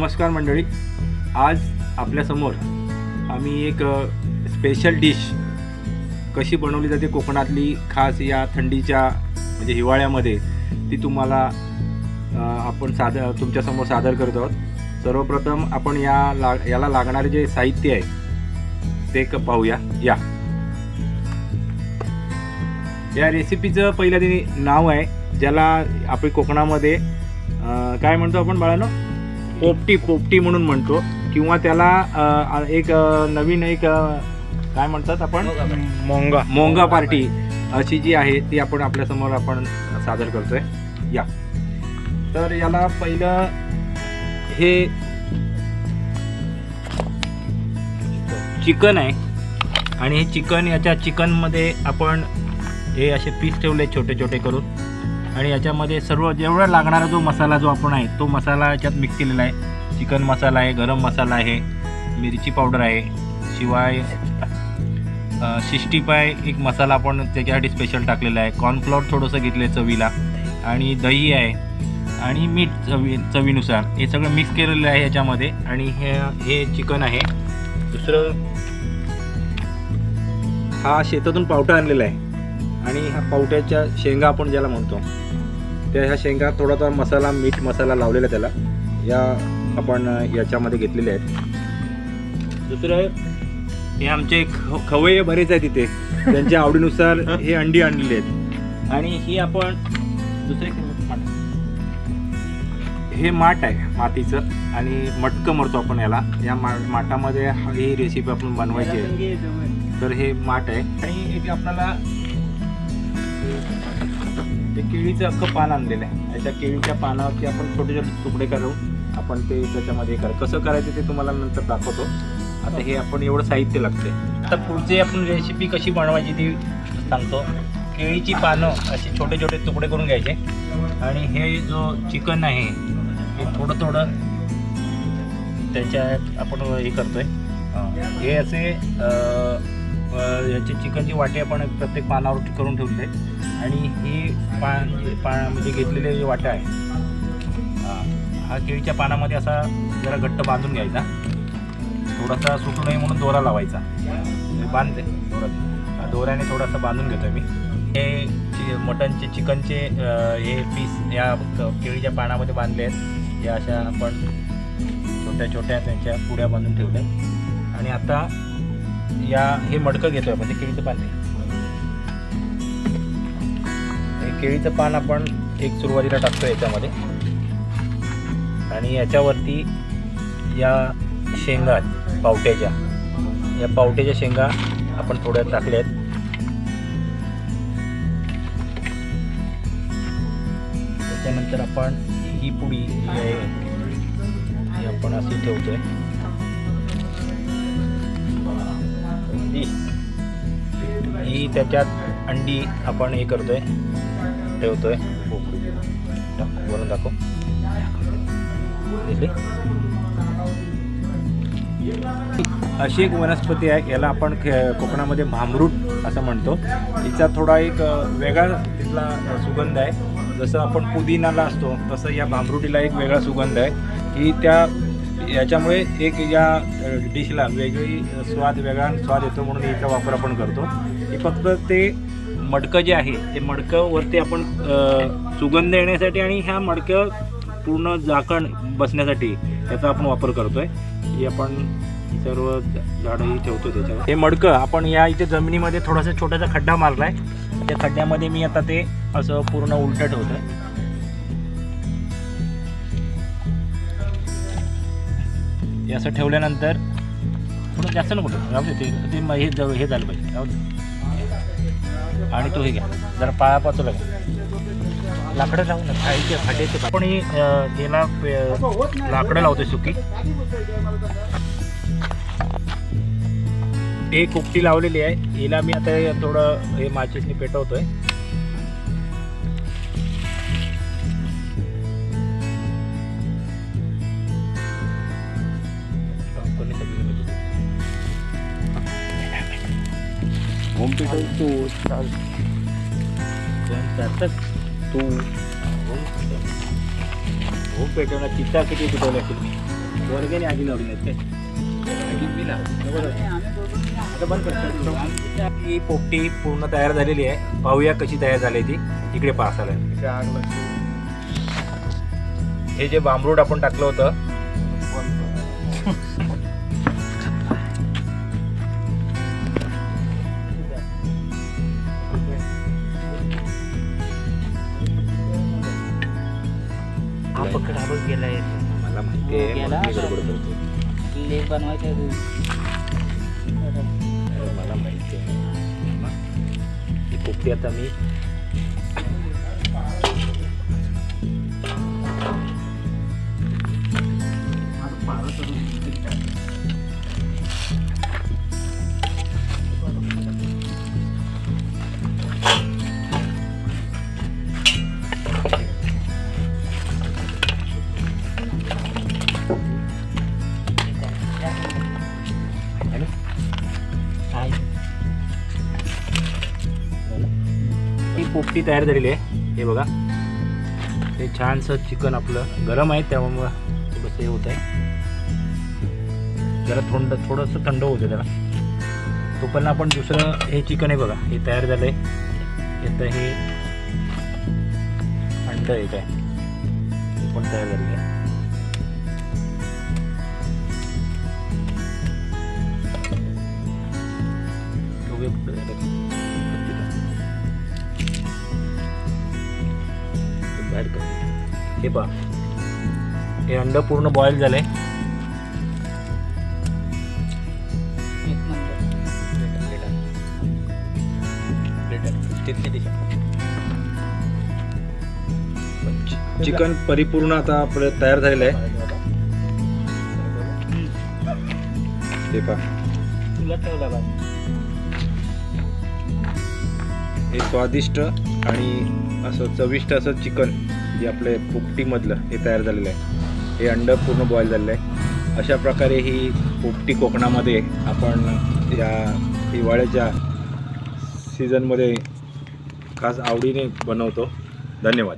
नमस्कार मंडळी. आज आपल्यासमोर आम्ही एक स्पेशल डिश कशी बनवली जाते कोकणातली खास या थंडीच्या म्हणजे हिवाळ्यामध्ये ती तुम्हाला आपण सादर तुमच्यासमोर सादर करत आहोत. सर्वप्रथम आपण या ला याला लागणारे जे साहित्य आहे ते क पाहूया. या. या रेसिपीचं पहिलं ते नाव आहे ज्याला आपण कोकणामध्ये काय म्हणतो आपण बाळानो? पोपटी पोपटी म्हणून म्हणतो. किंवा त्याला एक नवीन एक काय म्हणतात आपण? मोंगा मोंगा पार्टी अशी जी आहे ती आपण आपल्यासमोर आपण सादर करतोय. या. तर याला पहिलं हे चिकन आहे. आणि हे चिकन याच्या चिकनमध्ये आपण हे असे पीस ठेवले छोटे छोटे करून. आणि याच्यामध्ये सर्व जेवढा लागणारा जो मसाला जो आपण आहे तो मसाला याच्यात मिक्स केलेला आहे. चिकन मसाला आहे गरम मसाला आहे मिरची पावडर आहे शिवाय अ, शिष्टी पाय एक मसाला आपण त्याच्यासाठी स्पेशल टाकलेला आहे. कॉर्नफ्लॉवर थोडंसं घेतलं आहे चवीला. आणि दही आहे. आणि मीठ चवी चवीनुसार. हे सगळं मिक्स केलेलं आहे याच्यामध्ये. आणि हे हे चिकन आहे. दुसरं हा शेतातून पावटा आणलेला आहे. आणि ह्या पावट्याच्या शेंगा आपण ज्याला म्हणतो त्या ह्या शेंगा थोडासा मसाला मीठ मसाला लावलेला त्याला. या आपण याच्यामध्ये घेतलेले आहेत. दुसरं हे आमचे ख खवय्ये बरेच आहेत तिथे त्यांच्या आवडीनुसार हे अंडी आणलेली आहेत. आणि ही आपण दुसरे हे माठ आहे मातीचं. आणि मटकं म्हणतो आपण याला. या मा माठामध्ये हा- रेसिपी आपण बनवायची आहे. तर हे माठ आहे. आणि आपल्याला ते केळीचं अख्खं पान आणलेलं आहे. याच्या केळीच्या पानावरती आपण छोटे छोटे तुकडे करू. आपण ते त्याच्यामध्ये कर कसं करायचं ते तुम्हाला नंतर दाखवतो. आता हे आपण एवढं साहित्य लागते आता पुढची आपण रेसिपी कशी बनवायची ती सांगतो. केळीची पानं असे छोटे छोटे तुकडे करून घ्यायचे. आणि हे जो चिकन आहे हे थोडं थोडं त्याच्यात आपण हे करतोय. हे. असे याची चिकनची वाटी आपण प्रत्येक पानावर करून ठेवले आहे. आणि ही पान पा म्हणजे घेतलेले जे वाटा आहे हा- केळीच्या पानामध्ये असा जरा घट्ट बांधून घ्यायचा. थोडासा सुटू नये म्हणून दोरा लावायचा. बांधते दोरा दोऱ्याने थोडासा बांधून घेतो मी. हे चि मटनचे चिकनचे हे पीस या केळीच्या पानामध्ये बांधले आहेत. या अशा आपण छोट्या छोट्या त्यांच्या पुड्या बांधून ठेवल्या. आणि आता या हे मडकं घेतोय आहे म्हणजे केळीचं पाणी केळीचं पान आपण एक सुरुवातीला टाकतो याच्यामध्ये. आणि याच्यावरती या शेंगा पावट्याच्या. या पावट्याच्या शेंगा आपण थोड्या टाकल्या आहेत त्याच्यानंतर आपण ही पुडी जी आहे ही आपण अशी ठेवतोय. ही ही त्याच्यात अंडी आपण हे करतोय. ठेवतोय. टाक वरून दाखव. अशी एक वनस्पती आहे याला आपण खे- कोकणामध्ये भांबरूट असं म्हणतो. तिचा थोडा एक वेगळा तिथला सुगंध आहे. जसं आपण पुदिनाला असतो तसं या भांबरुटीला एक वेगळा सुगंध आहे. की त्या याच्यामुळे एक या डिशला वेगळी स्वाद वेगळा स्वाद येतो म्हणून याचा वापर आपण करतो. की फक्त ते मडकं जे आहे ते मडकंवरती आपण सुगंध येण्यासाठी आणि ह्या मडकं पूर्ण झाकण बसण्यासाठी त्याचा आपण वापर करतोय. ही आपण सर्व झाडंही ठेवतो त्याच्यावर. हे मडकं आपण या इथे जमिनीमध्ये थोडासा छोटासा खड्डा मारलाय. त्या खड्ड्यामध्ये मी आता ते असं पूर्ण उलट ठेवतोय. आहे असं ठेवल्यानंतर थोडं जास्त नको ठेवू. राहू दे ते हे हे झालं पाहिजे. दे. आणि तू हे घ्या. जरा पाया पाचोला घ्या. लाकडं लावू ना खायचे फाट्याचे पण ही अं, लाकडं लावतोय सुकी? हे कुपटी लावलेली आहे. हिला मी आता थोडं हे माचीसनी पेटवतोय. होम थिएटर तू चालतात तू हो पेटवणार चित्ता किती पेटवल्या असतील वर्गेने आगी लावली काय आता बंद कर. ही पोपटी पूर्ण तयार झालेली आहे. पाहूया कशी तयार झाली ती. इकडे पासाला हे जे बांबरूड आपण टाकलं होतं. आहे गेला. गडबड. लेख बनवायचा आहे तू मला माहिती आहे. ही पोपटी आता मी पोपटी तयार झालेली आहे. हे बघा. ते छानसं चिकन आपलं गरम आहे त्यामुळं थोडंसं हे होत आहे जरा थंड थोडंसं थंड होतं त्याला तोपर्यंत आपण दुसरं हे चिकन आहे बघा हे तयार झालं आहे येतं हे अंड आहे पण तयार झालेलं आहे. हे पहा. हे अंड पूर्ण बॉईल झालंय. चिकन परिपूर्ण आता आपलं तयार झालेलं आहे. ते पहा. हे स्वादिष्ट आणि असं चविष्ट असं चिकन. जे आपले पोपटीमधलं हे तयार झालेलं आहे. हे अंडं पूर्ण बॉईल झालेलं आहे. अशा प्रकारे ही पोपटी कोकणामध्ये आपण या हिवाळ्याच्या सीझनमध्ये खास आवडीने बनवतो. धन्यवाद.